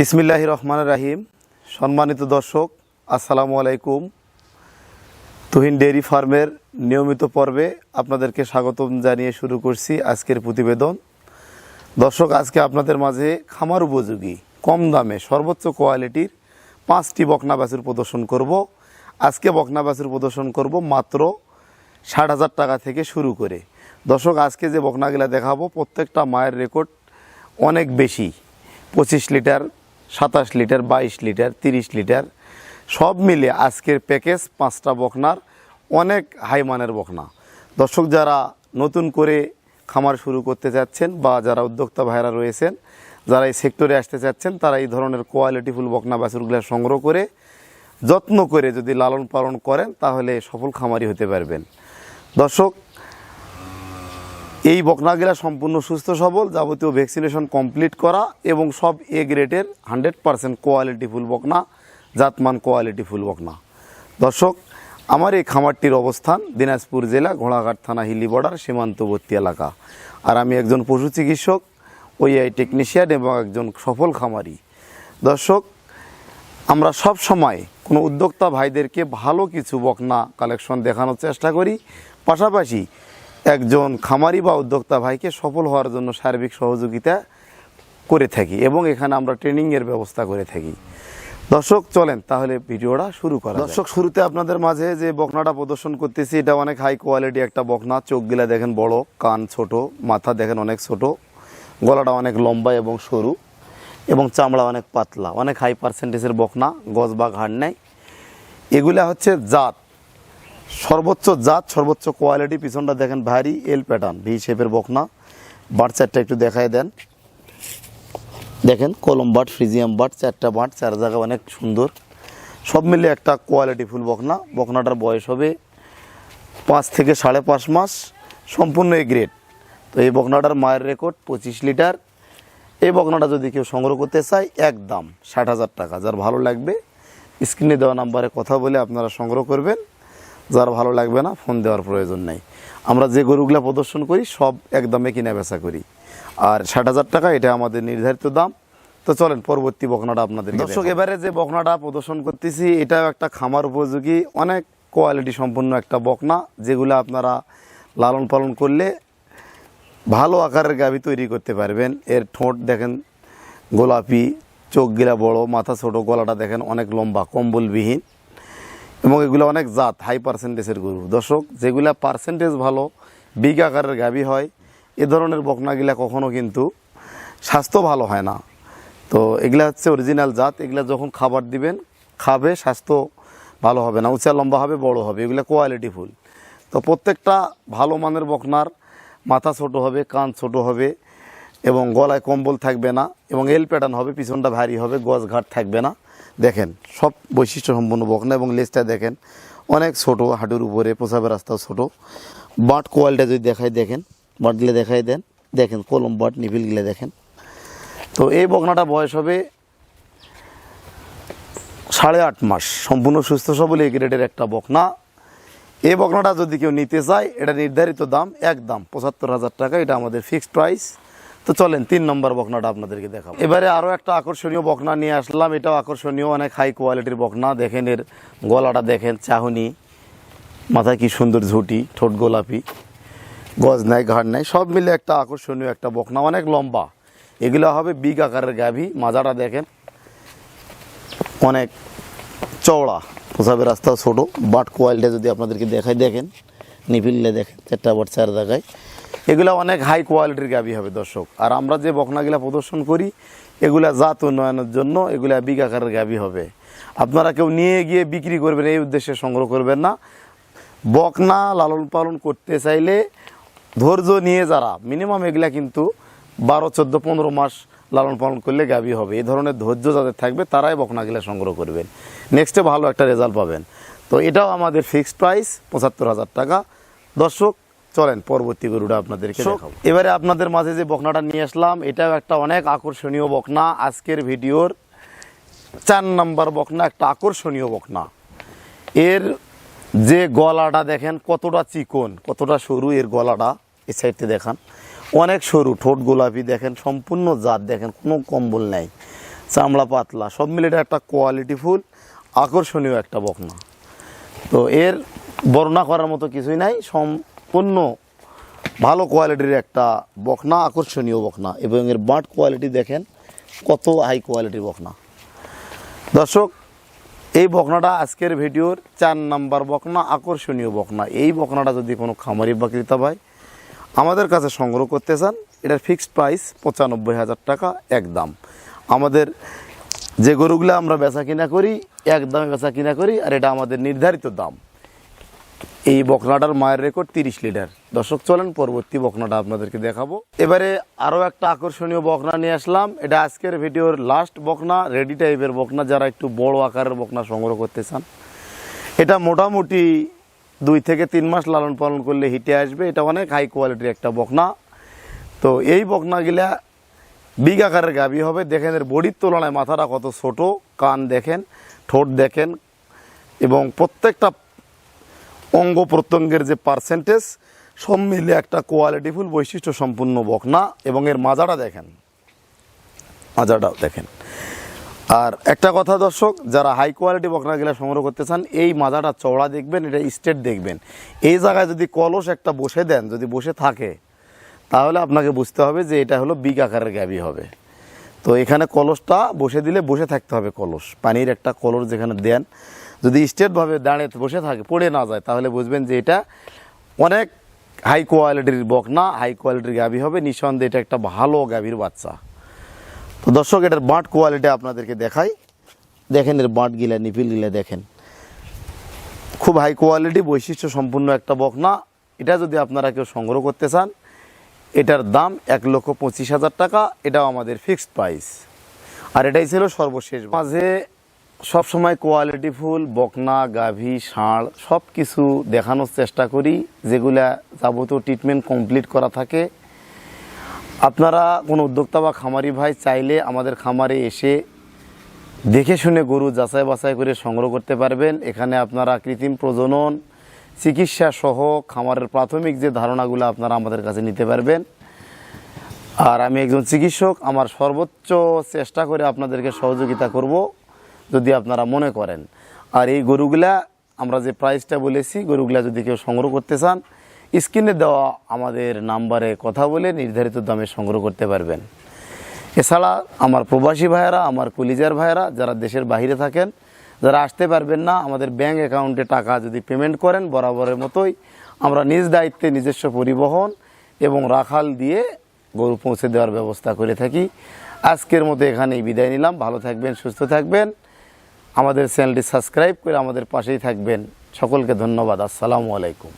বিসমিল্লাহ রহমান রাহিম। সম্মানিত দর্শক, আসসালামু আলাইকুম। তুহিন ডেয়ারি ফার্মের নিয়মিত পর্বে আপনাদেরকে স্বাগতম জানিয়ে শুরু করছি আজকের প্রতিবেদন। দর্শক, আজকে আপনাদের মাঝে খামার উপযোগী, কম দামে সর্বোচ্চ কোয়ালিটির পাঁচটি বকনা বাছুর প্রদর্শন করব। আজকে বকনা বাছুর প্রদর্শন করব মাত্র ষাট হাজার টাকা থেকে শুরু করে। দর্শক, আজকে যে বকনাগুলা দেখাবো, প্রত্যেকটা মায়ের রেকর্ড অনেক বেশি, পঁচিশ লিটার সাতাশ লিটার, বাইশ লিটার, তিরিশ লিটার, সব মিলে আজকের প্যাকেজ পাঁচটা বকনার, অনেক হাই মানের বকনা। দর্শক যারা নতুন করে খামার শুরু করতে চাচ্ছেন বা যারা উদ্যোক্তা ভাইরা রয়েছেন, যারা এই সেক্টরে আসতে চাচ্ছেন, তারা এই ধরনের কোয়ালিটিফুল বকনা বাছুরগুলো সংগ্রহ করে, যত্ন করে যদি লালন পালন করেন, তাহলে সফল খামারি হতে পারবেন। দর্শক এই বকনাগুলা সম্পূর্ণ সুস্থ সবল, যাবতীয় ভ্যাকসিনেশন কমপ্লিট করা এবং সব এ গ্রেডের হান্ড্রেড পারসেন্ট কোয়ালিটি ফুল বকনা, জাতমান কোয়ালিটি ফুল বকনা। দর্শক, আমার এই খামারটির অবস্থান দিনাজপুর জেলা ঘোড়াঘাট থানা হিলি বর্ডার, সীমান্তবর্তী এলাকা। আর আমি একজন পশু চিকিৎসক ওইআই টেকনিশিয়ান এবং একজন সফল খামারি। দর্শক, আমরা সব সময় কোনো উদ্যোক্তা ভাইদেরকে ভালো কিছু বকনা কালেকশন দেখানোর চেষ্টা করি। পাশাপাশি একজন খামারি বা উদ্যোক্তা ভাইকে সফল হওয়ার জন্য সার্বিক সহযোগিতা করে থাকি এবং এখানে আমরা ট্রেনিংয়ের ব্যবস্থা করে থাকি। দর্শক, চলেন তাহলে ভিডিওটা শুরু করা দর্শক, শুরুতে আপনাদের মাঝে যে বকনাটা প্রদর্শন করতেছি, এটা অনেক হাই কোয়ালিটি একটা বকনা। চোখগুলা দেখেন বড়, কান ছোট, মাথা দেখেন অনেক ছোট। গলাটা অনেক লম্বা এবং সরু এবং চামড়া অনেক পাতলা। অনেক হাই পার্সেন্টেজের বকনা গজ বা ঘাড় নেয় এগুলা হচ্ছে জাত। সর্বোচ্চ জাত, সর্বোচ্চ কোয়ালিটি পিছনটা দেখেন ভারী এল প্যাটার্ন ভি শেপের বকনা। বাট চারটা একটু দেখায় দেন। দেখেন, কলম বাট ফ্রিজিয়াম বাট চারটা বাট চার জায়গা অনেক সুন্দর। সব মিলে একটা কোয়ালিটি ফুল বকনা। বকনাটার বয়স হবে পাঁচ থেকে সাড়ে পাঁচ মাস, সম্পূর্ণ এ গ্রেড তো এই বকনাটার মায়ের রেকর্ড পঁচিশ লিটার। এই বকনাটা যদি কেউ সংগ্রহ করতে চায় একদম ষাট হাজার টাকা। যার ভালো লাগবে স্ক্রিনে দেওয়া নাম্বারে কথা বলে আপনারা সংগ্রহ করবেন। যার ভালো লাগবে না ফোন দেওয়ার প্রয়োজন নেই। আমরা যে গরুগুলা প্রদর্শন করি সব একদমে কিনে বেচা করি। আর ষাট হাজার টাকা এটা আমাদের নির্ধারিত দাম। তো চলেন পরবর্তী বকনাটা আপনাদের দর্শক এবারে যে বকনাটা প্রদর্শন করতেছি এটাও একটা খামার উপযোগী অনেক কোয়ালিটি সম্পন্ন একটা বকনা যেগুলো আপনারা লালন পালন করলে ভালো আকারের গাভী তৈরি করতে পারবেন। এর ঠোঁট দেখেন গোলাপি চোখ গিলা বড় মাথা ছোট গলাটা দেখেন অনেক লম্বা কম্বলবিহীন। এবং এগুলো অনেক জাত হাই পার্সেন্টেজের গরু। দর্শক, যেগুলা পার্সেন্টেজ ভালো বিগ আকারের গাভী হয়, এ ধরনের বকনাগুলা কখনো কিন্তু স্বাস্থ্য ভালো হয় না। তো এগুলা হচ্ছে অরিজিনাল জাত, এগুলা যখন খাবার দিবেন, খাবে, স্বাস্থ্য ভালো হবে না। উঁচা লম্বা হবে, বড় হবে, এগুলো কোয়ালিটি ফুল। তো প্রত্যেকটা ভালো মানের বকনার, মাথা ছোট হবে, কান ছোট হবে এবং গলায় কম্বল থাকবে না এবং এল প্যাটার্ন হবে, পিছনটা ভারী হবে, গজ ঘাট থাকবে না। দেখেন, সব বৈশিষ্ট্য সম্পন্ন বকনা এবং লেজটা দেখেন, অনেক ছোট, হাঁটুর উপরে, প্রসাবের রাস্তাও ছোট। বাট কোয়ালিটা যদি দেখাই, দেখেন বাটগুলো দেখাই দেন, দেখেন, কলম, বাট নিভিলগুলো দেখেন। তো এই বকনাটা বয়স হবে সাড়ে আট মাস। সম্পূর্ণ সুস্থ সবল এই গ্রেডের একটা বকনা। এই বকনাটা যদি কেউ নিতে চায়, এটা নির্ধারিত দাম এক দাম পঁচাত্তর হাজার টাকা। এটা আমাদের ফিক্সড প্রাইস তো চলেন, তিন নম্বর বকনাটা আপনাদেরকে দেখাবো। এবারে আরও একটা আকর্ষণীয় বকনা নিয়ে আসলাম। এটাও আকর্ষণীয়, অনেক হাই কোয়ালিটির বকনা। দেখেন এর গলাটা, দেখেন চাহনি। মাথায় কি সুন্দর ঝুটি, ঠোঁট গোলাপি। গজ নেয় ঘাড় নেয় সব মিলে একটা আকর্ষণীয় একটা বকনা, অনেক লম্বা। এগুলো হবে বিগ আকারের গাভী। মাজাটা দেখেন, অনেক চওড়া। প্রসাবের রাস্তা ছোটো বাট কোয়ালিটি যদি আপনাদেরকে দেখাই, দেখেন নিপিললে দেখেন, চারটা বাট, চার জায়গায়। এগুলা অনেক হাই কোয়ালিটির গাভী হবে, দর্শক। আর আমরা যে বকনাগুলা প্রদর্শন করি, এগুলা জাত উন্নয়নের জন্য এগুলা বিগ আকারের গাভী হবে। আপনারা কেউ নিয়ে গিয়ে বিক্রি করবেন, এই উদ্দেশ্যে সংগ্রহ করবেন না। বকনা লালন পালন করতে চাইলে ধৈর্য নিয়ে যারা মিনিমাম এগুলা কিন্তু বারো, চোদ্দ, পনেরো মাস লালন পালন করলে গাভী হবে। এই ধরনের ধৈর্য যাদের থাকবে, তারাই বকনাগুলা সংগ্রহ করবেন। নেক্সটে ভালো একটা রেজাল্ট পাবেন। তো এটাও আমাদের ফিক্সড প্রাইস পঁচাত্তর হাজার টাকা। দর্শক চলেন পরবর্তী গরুটা আপনাদেরকে দেখাবো। এবারে আপনাদের মাঝে যে বকনাটা নিয়ে আসলাম এটাও একটা অনেক আকর্ষণীয় বকনা। আজকের ভিডিওর চার নাম্বার বকনা একটা আকর্ষণীয় বকনা। এর যে গলাটা দেখেন কতটা চিকন কতটা সরু এর গলাটা এই সাইডতে দেখান। অনেক সরু ঠোঁট গোলাপি দেখেন সম্পূর্ণ জাত দেখেন কোনো কম্বল নেই চামড়া পাতলা সব মিলে এটা একটা কোয়ালিটি ফুল আকর্ষণীয় একটা বকনা। তো এর বর্ণনা করার মতো কিছুই নাই সম্পূর্ণ ভালো কোয়ালিটির একটা বকনা, আকর্ষণীয় বকনা, এবং এর বাট কোয়ালিটি দেখেন, কত হাই কোয়ালিটির বকনা। দর্শক, এই বকনাটা আজকের ভিডিওর চার নাম্বার বকনা, আকর্ষণীয় বকনা। এই বকনাটা যদি কোনো খামারি বা ক্রেতা ভাই আমাদের কাছে সংগ্রহ করতে চান, এটার ফিক্সড প্রাইস পঁচানব্বই হাজার টাকা একদম। আমাদের যে গরুগুলো আমরা বেচা কিনা করি, একদমে বেচা কিনা করি, আর এটা আমাদের নির্ধারিত দাম। এই বকনাটার মায়ের রেকর্ড তিরিশ লিটার। দর্শক, চলেন পরবর্তী বকনাটা আপনাদেরকে দেখাবো। এবারে আরও একটা আকর্ষণীয় বকনা নিয়ে আসলাম। এটা আজকের ভিডিওর লাস্ট বকনা রেডি টাইপের বকনা। যারা একটু বড় আকারের বকনা সংগ্রহ করতে চান, এটা মোটামুটি দুই থেকে তিন মাস লালন পালন করলে হিটে আসবে। এটা অনেক হাই কোয়ালিটির একটা বকনা। তো এই বকনাগুলা বিগ আকারের গাভী হবে। দেখেন, এর বডির তুলনায় মাথাটা কত ছোট, কান দেখেন, ঠোঁট দেখেন এবং প্রত্যেকটা অঙ্গ প্রত্যঙ্গের যে পার্সেন্টেজ সব মিলে একটা কোয়ালিটিফুল বৈশিষ্ট্য সম্পূর্ণ বকনা এবং এর মাজাটা দেখেন। মাজাটা দেখেন। আর একটা কথা দর্শক, যারা হাই কোয়ালিটি বকনাগুলা সংগ্রহ করতে চান, এই মাজাটা চওড়া দেখবেন, এটা স্টেট দেখবেন। এই জায়গায় যদি কলস একটা বসে দেন, যদি বসে থাকে, তাহলে আপনাকে বুঝতে হবে যে এটা হলো বিগ আকারের গাবি হবে। তো এখানে কলসটা বসে দিলে বসে থাকতে হবে কলস। পানির একটা কলস যেখানে দেন যদি স্টেটভাবে দাঁড়িয়ে বসে থাকে, পড়ে না যায়, তাহলে বুঝবেন যে এটা অনেক হাই কোয়ালিটির বকনা হাই কোয়ালিটির গাভি হবে। নিঃসন্দেহে এটা একটা ভালো গাভীর বাচ্চা। তো দর্শক, এটার বাঁট কোয়ালিটি আপনাদেরকে দেখাই। দেখেন এর বাঁট গিলা নিপিল গিলা দেখেন। খুব হাই কোয়ালিটি বৈশিষ্ট্য সম্পূর্ণ একটা বকনা এটা যদি আপনারা কেউ সংগ্রহ করতে চান, এটার দাম এক লক্ষ পঁচিশ হাজার টাকা। এটাও আমাদের ফিক্সড প্রাইস আর এটাই ছিল সর্বশেষ। মাঝে সবসময় কোয়ালিটি ফুল, বকনা, গাভী, ষাঁড় সব কিছু দেখানোর চেষ্টা করি, যেগুলা যাবতীয় ট্রিটমেন্ট কমপ্লিট করা থাকে। আপনারা কোনো উদ্যোক্তা বা খামারি ভাই চাইলে আমাদের খামারে এসে দেখে শুনে গরু যাচাই বাছাই করে সংগ্রহ করতে পারবেন। এখানে আপনারা কৃত্রিম প্রজনন, চিকিৎসা সহ খামারের প্রাথমিক যে ধারণাগুলো আপনারা আমাদের কাছে নিতে পারবেন। আর আমি একজন চিকিৎসক, আমার সর্বোচ্চ চেষ্টা করে আপনাদেরকে সহযোগিতা করব। যদি আপনারা মনে করেন। আর এই গরুগুলা, আমরা যে প্রাইসটা বলেছি, গরুগুলা যদি কেউ সংগ্রহ করতে চান, স্ক্রিনে দেওয়া আমাদের নাম্বারে কথা বলে নির্ধারিত দামে সংগ্রহ করতে পারবেন। এছাড়া আমার প্রবাসী ভাইয়েরা, আমার কলিজার ভাইয়েরা, যারা দেশের বাইরে থাকেন, যারা আসতে পারবেন না, আমাদের ব্যাংক অ্যাকাউন্টে টাকা যদি পেমেন্ট করেন, বরাবরের মতোই আমরা নিজ দায়িত্বে নিজস্ব পরিবহন এবং রাখাল দিয়ে গরু পৌঁছে দেওয়ার ব্যবস্থা করে থাকি। আজকের মতো এখানেই বিদায় নিলাম। ভালো থাকবেন, সুস্থ থাকবেন। আমাদের চ্যানেলটি সাবস্ক্রাইব করে আমাদের পাশেই থাকবেন। সকলকে ধন্যবাদ। আসসালামু আলাইকুম।